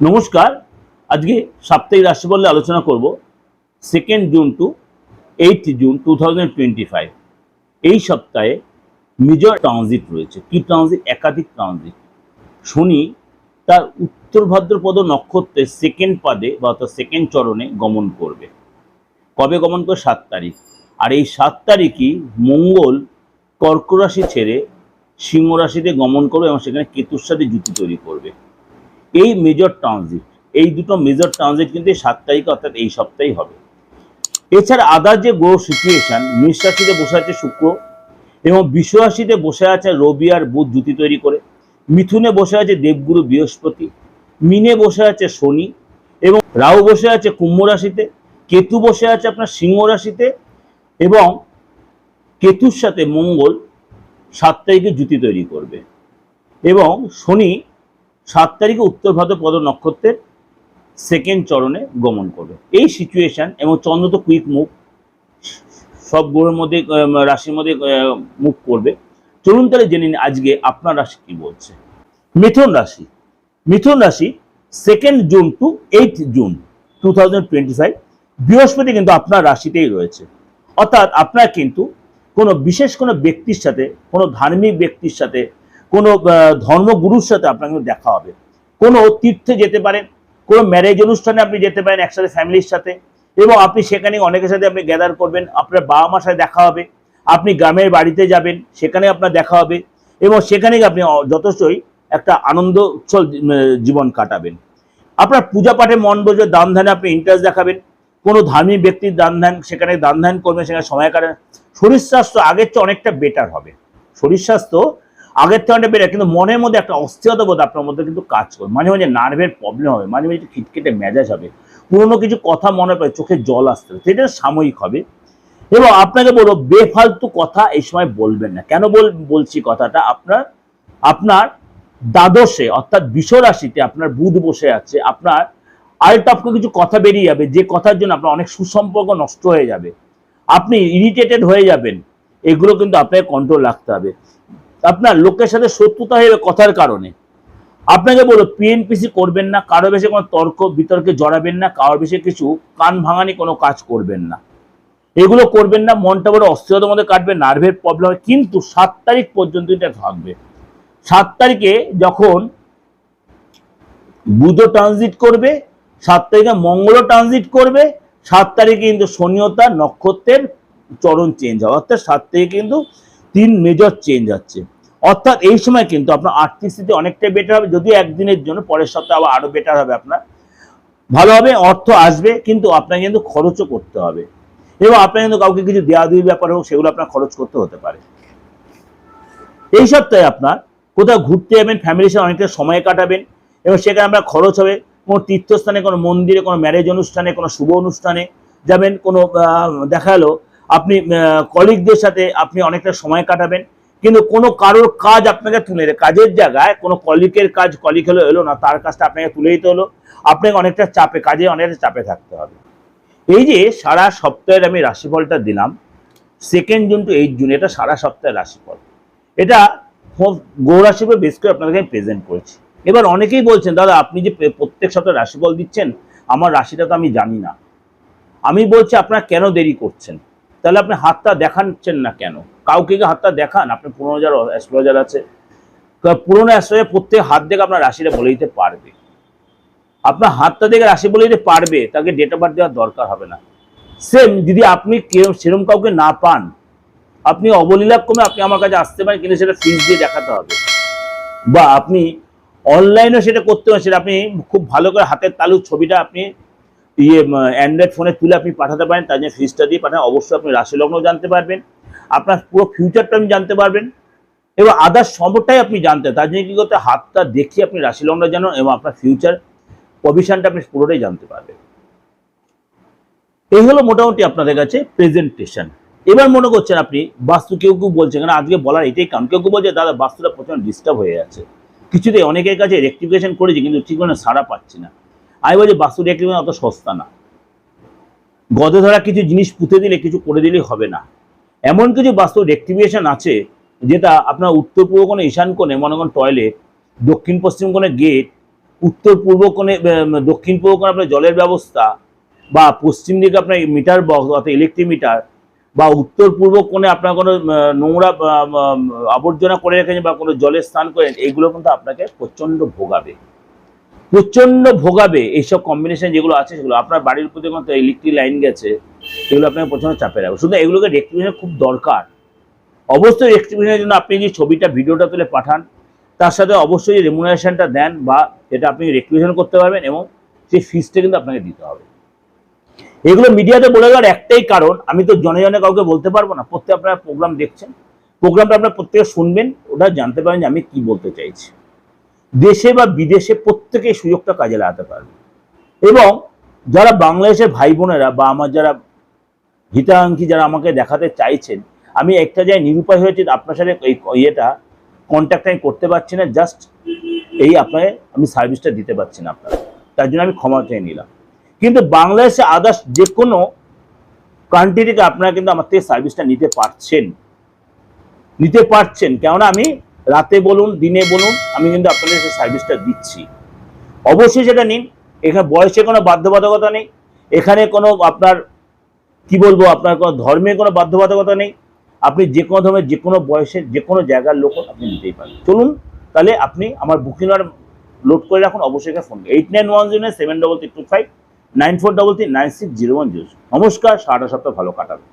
নমস্কার। আজকে সাপ্তাহিক রাশিফল আলোচনা করব second June to eight June two এই সপ্তাহে মেজর ট্রানজিট রয়েছে। কি ট্রানজিট একাধিক ট্রানজিট শনি তার উত্তর ভাদ্রপদ নক্ষত্রের সেকেন্ড পাদে বা অর্থাৎ সেকেন্ড চরণে গমন করবে। কবে গমন করে সাত তারিখ। আর এই সাত তারিখই মঙ্গল কর্করাশি ছেড়ে সিংহ রাশিতে গমন করবে এবং সেখানে কেতুর সাথে জুতি তৈরি করবে। এই মেজর ট্রানজিট এই দুটো মেজর ট্রানজিট কিন্তু সাত তারিখে অর্থাৎ এই সপ্তাহেই হবে। এছাড়া আদার যে গ্রহ সিচুয়েশন মেষ রাশিতে বসে আছে শুক্র এবং বিশ্ব রাশিতে বসে আছে রবি আর বুধ জুতি তৈরি করে। মিথুনে বসে আছে দেবগুরু বৃহস্পতি, মিনে বসে আছে শনি এবং রাহু বসে আছে কুম্ভ রাশিতে, কেতু বসে আছে আপনার সিংহ রাশিতে এবং কেতুর সাথে মঙ্গল সাত তারিখে জুতি তৈরি করবে এবং শনি সাত তারিখে উত্তর ভাদ্রপদ নক্ষত্রের সেকেন্ড চরণে গমন করবে। এই সিচুয়েশন এবং চন্দ্র তো কুইক মুভ সব গ্রহের মধ্যে রাশির মধ্যে মুভ করবে। চলুন তাহলে জেনে নিন আজকে আপনার রাশি কি বলছে। মিথুন রাশি মিথুন রাশি second June to eight June two thousand twenty five বৃহস্পতি কিন্তু আপনার রাশিতেই রয়েছে। অর্থাৎ আপনার কিন্তু কোনো বিশেষ কোনো ব্যক্তির সাথে, কোনো ধার্মিক ব্যক্তির সাথে কোনো ধর্মগুরুর সাথে আপনার কিন্তু দেখা হবে। কোনো তীর্থে যেতে পারেন, কোনো ম্যারেজ অনুষ্ঠানে আপনি যেতে পারেন একসাথে ফ্যামিলির সাথে, এবং আপনি সেখানে অনেকের সাথে আপনি গ্যাদার করবেন, আপনার বাবা মার সাথে দেখা হবে, আপনি গ্রামের বাড়িতে যাবেন, সেখানে আপনার দেখা হবে, এবং সেখানে আপনি যথেষ্টই একটা আনন্দ উচ্ছল জীবন কাটাবেন। আপনার পূজা পাঠে মন বসবে দান ধ্যানে আপনি ইন্টারেস্ট দেখাবেন, কোনো ধার্মিক ব্যক্তির দান ধ্যান, সেখানে দান ধ্যান করবেন, সেখানে সময় কাটান শরীর স্বাস্থ্য আগের চেয়ে অনেকটা বেটার হবে। শরীর স্বাস্থ্য আগের থেকে অনেকটা বেটার কিন্তু মনের মধ্যে একটা অস্থিরতা বোধ আপনার মধ্যে কিন্তু কাজ করবে মাঝে মাঝে নার্ভের প্রবলেম হবে, মাঝে মাঝে খিটখিটে মেজাজ হবে, পুরোনো কিছু কথা মনে পড়ে, চোখে জল আসতে হবে সেটা সাময়িক হবে। এবং আপনাকে বলব, বেফালতু কথা এই সময় বলবেন না। কেন বল, বলছি কথাটা? আপনার আপনার দ্বাদশে, অর্থাৎ বিষ রাশিতে আপনার বুধ বসে আছে, আপনার আলটাপকে কিছু কথা বেরিয়ে যাবে, যে কথার জন্য আপনার অনেক সুসম্পর্ক নষ্ট হয়ে যাবে। আপনি ইরিটেটেড হয়ে যাবেন, এগুলো কিন্তু আপনাকে কন্ট্রোল রাখতে হবে। আপনার লোকের সাথে শত্রুতা হয়ে কথার কারণে। আপনাকে বলো পিএনপিসি করবেন না, কারও বেশি কোনো তর্ক, বিতর্কে জড়াবেন না কারোর বেশি কিছু কান ভাঙানি কোনো কাজ করবেন না। এগুলো করবেন না, মনটা বড় অস্থিরতার মধ্যে কাটবে নার্ভের প্রবলেম কিন্তু সাত তারিখ পর্যন্ত এটা থাকবে। সাত তারিখে যখন বুধ ট্রানজিট করবে, সাত তারিখে মঙ্গল ট্রানজিট করবে, সাত তারিখে কিন্তু শনিয়তা নক্ষত্রের চরণ চেঞ্জ হবে। অর্থাৎ সাত তারিখে কিন্তু তিন মেজর চেঞ্জ আছে। অর্থাৎ এই সময় কিন্তু আপনার আর্থিক স্থিতি অনেকটাই বেটার হবে, যদিও একদিনের জন্য পরের সপ্তাহে আবার আরও বেটার হবে আপনার। ভালো হবে অর্থ আসবে, কিন্তু আপনাকে কিন্তু খরচও করতে হবে। এবং আপনার কিন্তু কাউকে কিছু দেওয়া দুই ব্যাপার হোক, সেগুলো আপনার খরচ করতে হতে পারে। এই সপ্তাহে আপনার কোথাও ঘুরতে যাবেন ফ্যামিলির সাথে অনেকটা সময় কাটাবেন, এবং সেখানে আপনার খরচ হবে কোনো তীর্থস্থানে, কোনো মন্দিরে, কোনো ম্যারেজ অনুষ্ঠানে, কোনো শুভ অনুষ্ঠানে। যাবেন, কোনো দেখা আপনি কলিগদের সাথে আপনি অনেকটা সময় কাটাবেন। কিন্তু কোনো কারোর কাজ আপনাকে তুলে কাজের জায়গায় কোনো কলিকের কাজ কলিক হলো, এলো না, তার কাজটা আপনাকে তুলে দিতে হলো। আপনাকে অনেকটা চাপে, কাজে অনেকটা চাপে থাকতে হবে। এই যে সারা সপ্তাহের আমি রাশিফলটা দিলাম second June to eight June এটা সারা সপ্তাহের রাশিফল। এটা গৌরাশিপে বেশ করে আপনাদেরকে আমি প্রেজেন্ট করেছি। এবার অনেকেই বলছেন, দাদা, আপনি যে প্রত্যেক সপ্তাহে রাশিফল দিচ্ছেন, আমার রাশিটা তো আমি জানি না। আমি বলছি, আপনারা কেন দেরি করছেন? তাহলে আপনি হাতটা দেখাচ্ছেন না কেন? কাউকে কি হাতটা দেখান? আপনি পুরোনো যারা অ্যাস্ট্রোলজার আছে পুরোনো অ্যাস্ট্রোলজার প্রত্যেক হাত দেখে আপনার রাশিটা বলে দিতে পারবে। আপনার হাতটা দেখে রাশি বলে দিতে পারবে, তাকে ডেট অফ বার্থ দেওয়ার দরকার হবে না। সেম যদি আপনি কেউ সেরম কাউকে না পান, আপনি অবলীলাক্রমে আপনি আমার কাছে আসতে পারেন, কিন্তু সেটা ফিজ দিয়ে দেখাতে হবে। বা আপনি অনলাইনেও সেটা করতে পারেন, সেটা আপনি খুব ভালো করে হাতের তালুর ছবিটা আপনি ইয়ে অ্যান্ড্রয়েড ফোনে তুলে আপনি পাঠাতে পারেন, তার জন্য ফিসটা দিয়ে পাঠান। অবশ্যই আপনি রাশি লগ্ন জানতে পারবেন। আপনার পুরো ফিউচারটা আপনি জানতে পারবেন। এবং আদার্স সম্পদটাই আপনি জানতে তার জন্য কি করতে হাতটা দেখিয়ে আপনি রাশি লগ্ন জানান এবং আপনার ফিউচার পজিশনটা আপনি পুরোটাই জানতে পারবেন। এই হলো মোটামুটি আপনাদের কাছে প্রেজেন্টেশন এবার মনে করছেন আপনি, বাস্তু কেউ কেউ বলছেন কারণ আজকে বলার এটাই কারণ। কেউ কেউ বলছে, দাদা, বাস্তুটা প্রচণ্ড ডিস্টার্ব হয়ে যাচ্ছে। কিছুতেই অনেকের কাছে রেক্টিফিকেশন করেছি, কিন্তু ঠিক সাড়া পাচ্ছি না। আমি বলছি বাস্তু রেক্টিফিকেশন অত সস্তা না। গদে ধরা কিছু জিনিস পুঁতে দিলে, কিছু করে দিলেই হবে না। এমন কিছু বাস্তু রেক্টিভিয়েশন আছে, যেটা আপনার উত্তর পূর্ব কোণে ঈশান কোণে, মনে করেন টয়লেট দক্ষিণ পশ্চিম কোণে গেট উত্তর পূর্ব কোণে দক্ষিণ পূর্ব কোণে আপনার জলের ব্যবস্থা, বা পশ্চিম দিকে আপনার মিটার বক্স অর্থাৎ ইলেকট্রিক মিটার বা উত্তর পূর্ব কোণে আপনার কোনো নোংরা আবর্জনা করে রেখেছেন বা কোনো জলের স্নান করেন এইগুলো কিন্তু আপনাকে প্রচণ্ড ভোগাবে। প্রচণ্ড ভোগাবে এইসব কম্বিনেশন যেগুলো আছে সেগুলো। আপনার বাড়ির প্রতি মতো ইলেকট্রিক লাইন গেছে, সেগুলো আপনাকে প্রচণ্ড চাপে রাখবে। শুধু এগুলোকে রেক্টিফিকেশন খুব দরকার। অবশ্যই রেক্টিফিকেশনের জন্য আপনি যে ছবিটা ভিডিওটা তুলে পাঠান, তার সাথে অবশ্যই রেমুনারেশনটা দেন বা যেটা আপনি রেক্টিফিকেশন করতে পারবেন এবং সেই ফিসটা কিন্তু আপনাকে দিতে হবে। এগুলো মিডিয়াতে বলে দেওয়ার একটাই কারণ, আমি তো জনে জনে কাউকে বলতে পারব না, প্রত্যেক আপনারা প্রোগ্রাম দেখছেন প্রোগ্রামটা আপনার প্রত্যেকে শুনবেন ওটা জানতে পারেন যে আমি কি বলতে চাইছি। দেশে বা বিদেশে প্রত্যেকে সুযোগটা কাজে লাগাতে পারবে। এবং যারা বাংলাদেশের ভাই বোনেরা বা আমার যারা হিতাকাঙ্ক্ষী যারা আমাকে দেখাতে চাইছেন, আমি একটা জায়গায় নিরুপায় হয়েছে, আপনার সাথে এই ইয়েটা কন্ট্যাক্ট আমি করতে পারছি না জাস্ট এই আপনাকে আমি সার্ভিসটা দিতে পারছি না আপনার তার জন্য আমি ক্ষমা চেয়ে নিলাম। কিন্তু বাংলাদেশে আদার্স যে কোনো কান্ট্রি থেকে আপনারা কিন্তু আমার থেকে সার্ভিসটা নিতে পারছেন। নিতে পারছেন। কেননা আমি রাতে বলুন, দিনে বলুন, আমি কিন্তু আপনাদের সেই সার্ভিসটা দিচ্ছি। অবশ্যই সেটা নিন। এখানে বয়সে কোনো বাধ্যবাধকতা নেই। এখানে কোনো আপনার, কি বলব, আপনার কোনো ধর্মের কোনো বাধ্যবাধকতা নেই। আপনি যে কোনো ধর্মের, যে কোনো বয়সের, যে কোনো জায়গার লোক আপনি নিতেই পারেন। চলুন, তাহলে আপনি আমার বুকিং আর লোড করে রাখুন, অবশ্যই phone eight nine one zero seven double three two five nine four double three nine six zero one zero নমস্কার, সারাটা সপ্তাহ ভালো কাটাবে